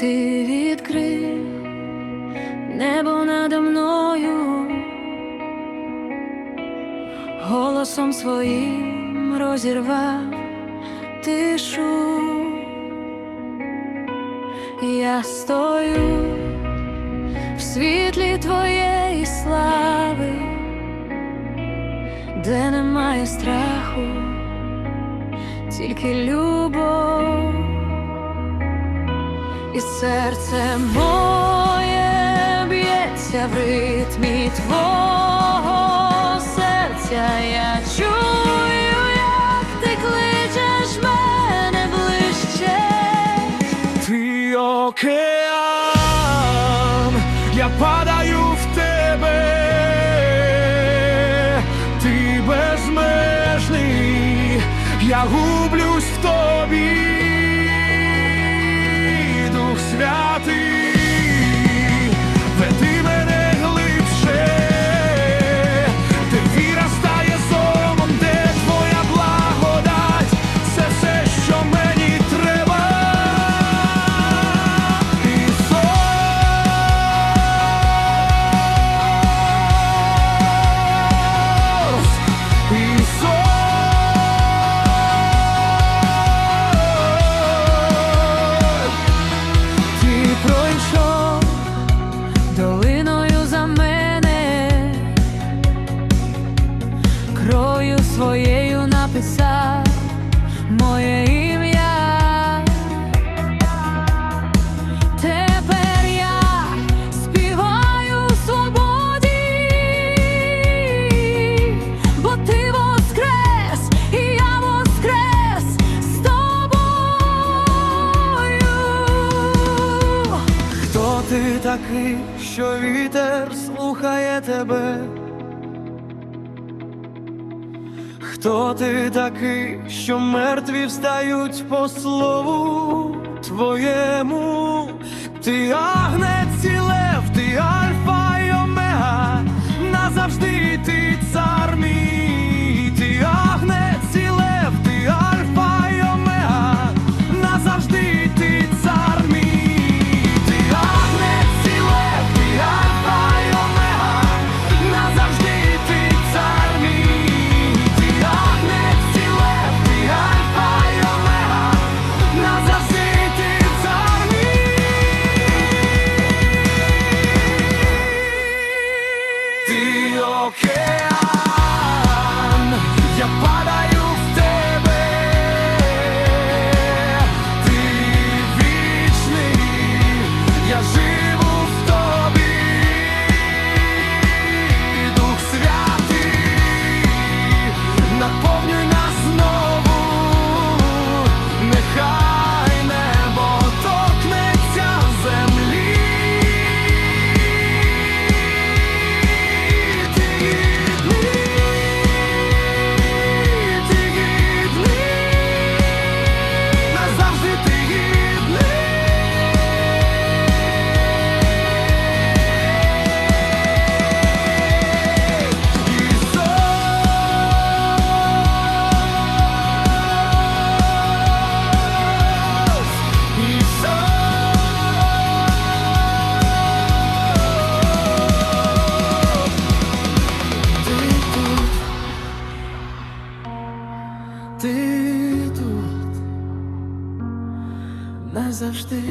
ти відкрив небо надо мною, голосом своїм розірвав тишу. Я стою в світлі твоєї слави, де немає страху, тільки любов, і серце моє б'ється в ритмі твого серця. Я чую, як ти кличеш мене ближче. Ти океан, я падаю в тебе, ти безмежний, я гублюсь в тобі, такий, що вітер слухає тебе? Хто ти такий, що мертві встають по слову твоєму? Ти Ти тут назавжди.